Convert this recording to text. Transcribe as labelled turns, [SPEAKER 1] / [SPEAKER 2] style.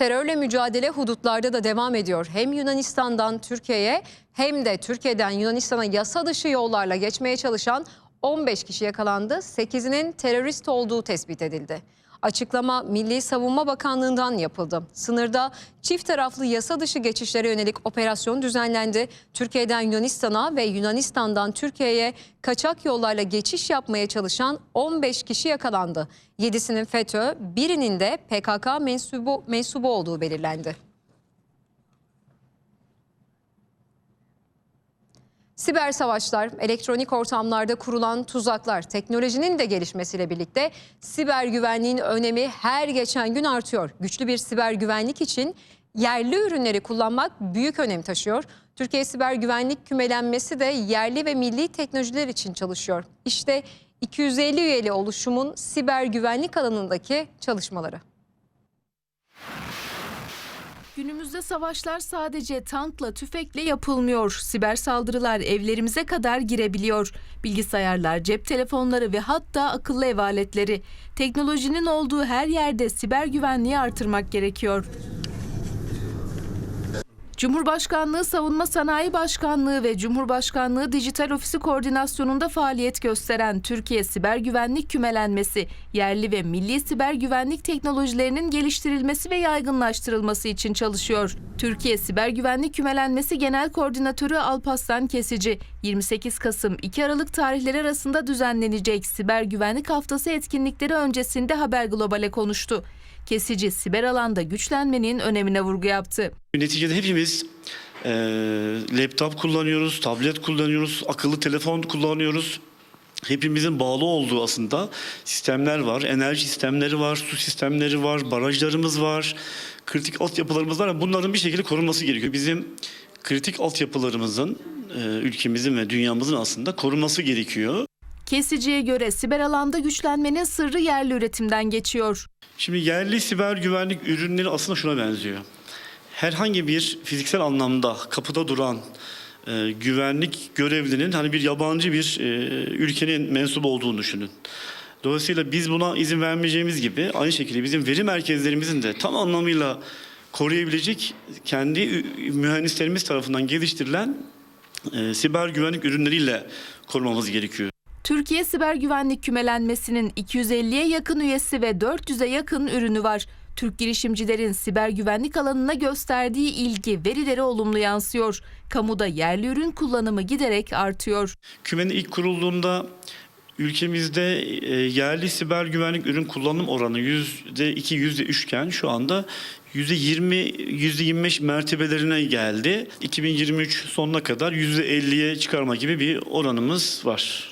[SPEAKER 1] Terörle mücadele hudutlarda da devam ediyor. Hem Yunanistan'dan Türkiye'ye hem de Türkiye'den Yunanistan'a yasa dışı yollarla geçmeye çalışan 15 kişi yakalandı. 8'inin terörist olduğu tespit edildi. Açıklama Milli Savunma Bakanlığı'ndan yapıldı. Sınırda çift taraflı yasa dışı geçişlere yönelik operasyon düzenlendi. Türkiye'den Yunanistan'a ve Yunanistan'dan Türkiye'ye kaçak yollarla geçiş yapmaya çalışan 15 kişi yakalandı. 7'sinin FETÖ, birinin de PKK mensubu, mensubu olduğu belirlendi. Siber savaşlar, elektronik ortamlarda kurulan tuzaklar, teknolojinin de gelişmesiyle birlikte siber güvenliğin önemi her geçen gün artıyor. Güçlü bir siber güvenlik için yerli ürünleri kullanmak büyük önem taşıyor. Türkiye Siber Güvenlik Kümelenmesi de yerli ve milli teknolojiler için çalışıyor. İşte 250 üyeli oluşumun siber güvenlik alanındaki çalışmaları.
[SPEAKER 2] Günümüzde savaşlar sadece tankla, tüfekle yapılmıyor. Siber saldırılar evlerimize kadar girebiliyor. Bilgisayarlar, cep telefonları ve hatta akıllı ev aletleri. Teknolojinin olduğu her yerde siber güvenliği artırmak gerekiyor. Cumhurbaşkanlığı Savunma Sanayi Başkanlığı ve Cumhurbaşkanlığı Dijital Ofisi koordinasyonunda faaliyet gösteren Türkiye Siber Güvenlik Kümelenmesi, yerli ve milli siber güvenlik teknolojilerinin geliştirilmesi ve yaygınlaştırılması için çalışıyor. Türkiye Siber Güvenlik Kümelenmesi Genel Koordinatörü Alpaslan Kesici, 28 Kasım 2 Aralık tarihleri arasında düzenlenecek Siber Güvenlik Haftası etkinlikleri öncesinde Haber Global'e konuştu. Kesici siber alanda güçlenmenin önemine vurgu yaptı.
[SPEAKER 3] Neticede hepimiz e, laptop kullanıyoruz, tablet kullanıyoruz, akıllı telefon kullanıyoruz. Hepimizin bağlı olduğu aslında sistemler var. Enerji sistemleri var, su sistemleri var, barajlarımız var, kritik altyapılarımız var. Bunların bir şekilde korunması gerekiyor. Bizim kritik altyapılarımızın, ülkemizin ve dünyamızın aslında korunması gerekiyor.
[SPEAKER 2] Kesiciye göre siber alanda güçlenmenin sırrı yerli üretimden geçiyor.
[SPEAKER 3] Şimdi yerli siber güvenlik ürünleri aslında şuna benziyor. Herhangi bir fiziksel anlamda kapıda duran e, güvenlik görevlinin hani bir yabancı bir e, ülkenin mensubu olduğunu düşünün. Dolayısıyla biz buna izin vermeyeceğimiz gibi aynı şekilde bizim veri merkezlerimizin de tam anlamıyla koruyabilecek kendi mühendislerimiz tarafından geliştirilen e, siber güvenlik ürünleriyle korumamız gerekiyor.
[SPEAKER 2] Türkiye Siber Güvenlik Kümelenmesi'nin 250'ye yakın üyesi ve 400'e yakın ürünü var. Türk girişimcilerin siber güvenlik alanına gösterdiği ilgi verilere olumlu yansıyor. Kamuda yerli ürün kullanımı giderek artıyor.
[SPEAKER 3] Kümenin ilk kurulduğunda ülkemizde e, yerli siber güvenlik ürün kullanım oranı %2, %3 iken şu anda %20, %25 mertebelerine geldi. 2023 sonuna kadar %50'ye çıkarma gibi bir oranımız var.